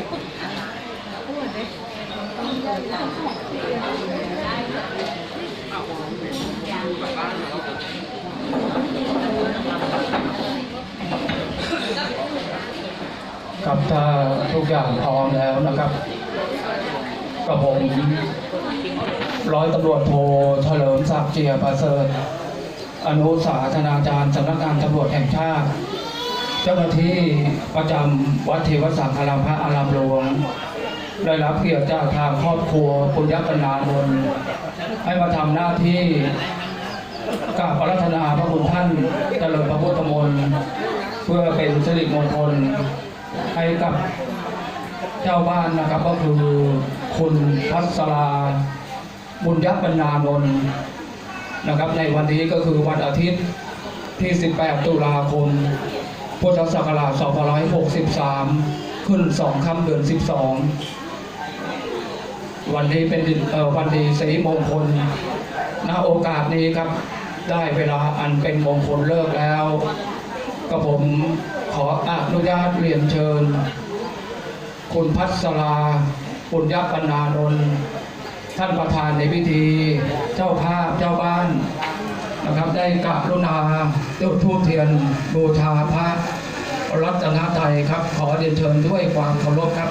ครับถ้าทุกอย่างพร้อมแล้วนะครับกับผมร้อยตำรวจโทเฉลิมศักดิ์เจียประเสริฐอนุสาธนาจารย์สำนักงานตำรวจแห่งชาติ เจ้าหน้าที่ประจำวัดเทวสังฆารามพระอารามหลวงได้รับเกียรติจากทางครอบครัวปุญญกนานนท์ให้มาทำหน้าที่กราบพระรัตนาพระคุณท่านเจริญพระพุทธมนต์เพื่อเป็นสิริมงคลให้กับเจ้าบ้านนะครับก็คือคุณพัสราบุญยักษ์บรรณานนท์นะครับในวันนี้ก็คือวันอาทิตย์ที่ 18 ตุลาคม พุทธศักราช2563 ขึ้น 2ค่ำเดือน 12 วันนี้เป็นวันดีสีมงคล ณ โอกาสนี้ครับ ได้เวลาอันเป็นมงคลเลิกแล้ว ก็ผมขออนุญาตเรียนเชิญ คุณพัสราปุญญปัญนานนท์ท่านประธานในพิธี เจ้าภาพเจ้าบ้าน นะครับได้กรุณาจุดธูปเทียนบูชาพระรัตนตรัยครับ ขอเรียนเชิญด้วยความเคารพครับ